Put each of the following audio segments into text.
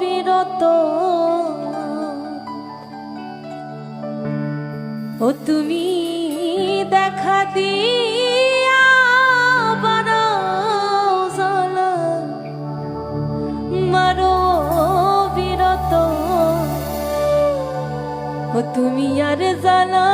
বিরত। ও তুমি দেখা দিয়া ও তুমি আর জ্বালা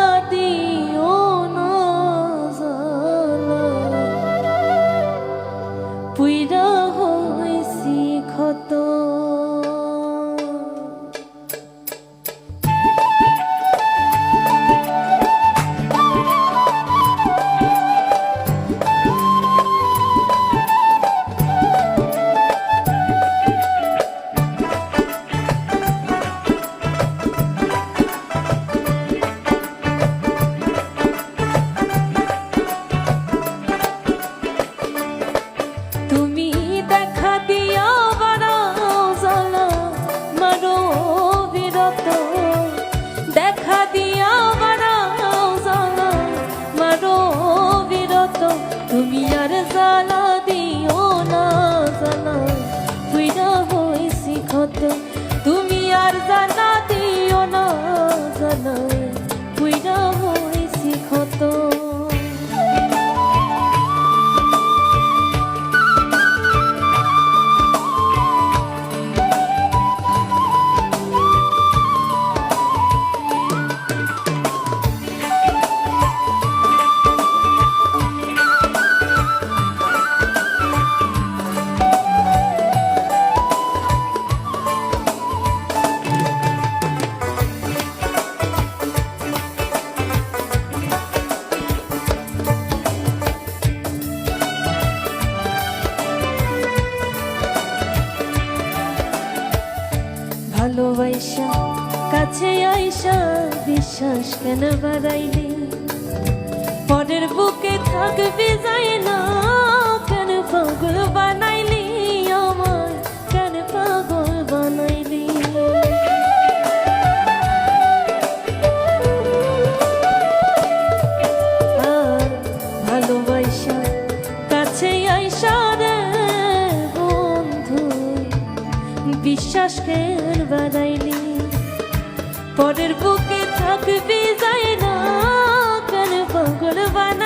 আকাশ কেন বাড়াইলে। পরের বুকে থাকবে যায় না, কেন পাগল বানাইলি আমার কেন পাগল বানাইলি? আর ভালোবাসা কাছে আইসা রে বন্ধু, বিশ্বাস কেন বানাইলি পরের বুকে থাকবে যায় না কেন পাগল বানা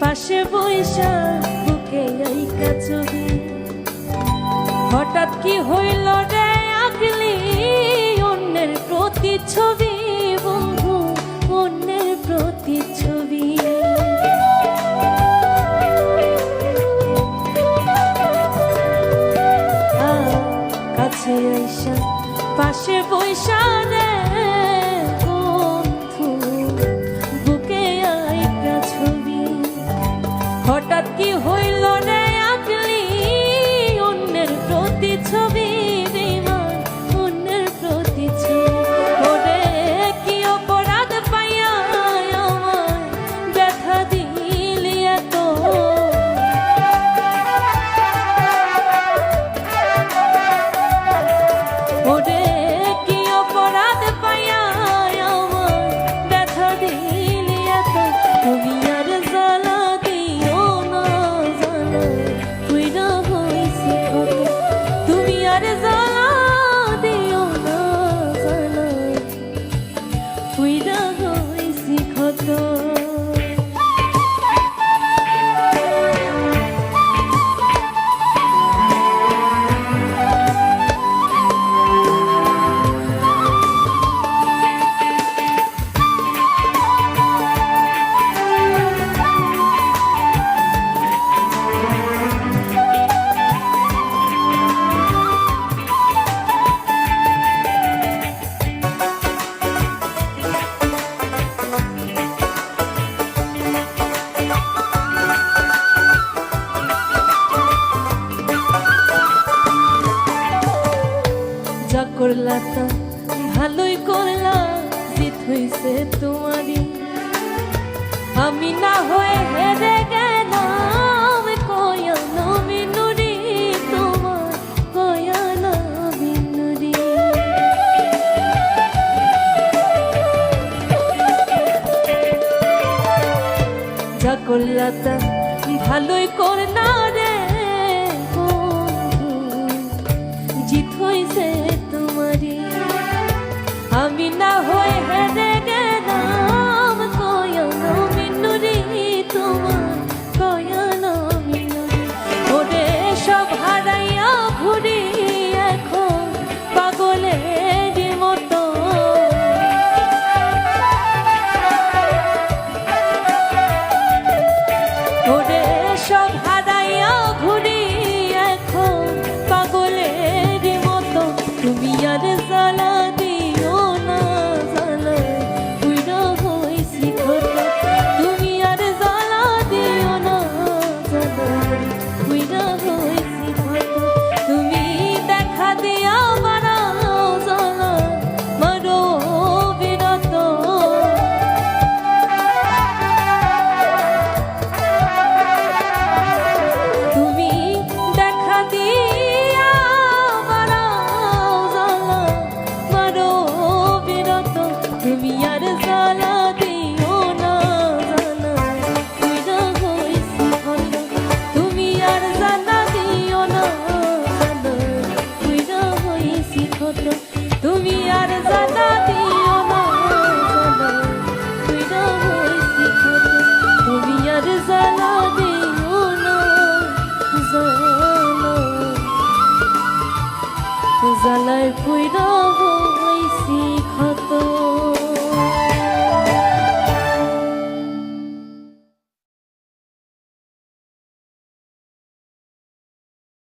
পাশে বৈশা বুকে আইকা চলে হঠাৎ কি হইল রে আগলি অন্যের প্রতি ছবি দাতা ভালোই জিত হইছে তোমারই। আমি না হয়ে হেরে গেলাম, কয়া নবী নুরি, তোমার কয়া নবী নুরি। যা করলা ভালোই রে জিত be nice. জ্বালায় পুইরা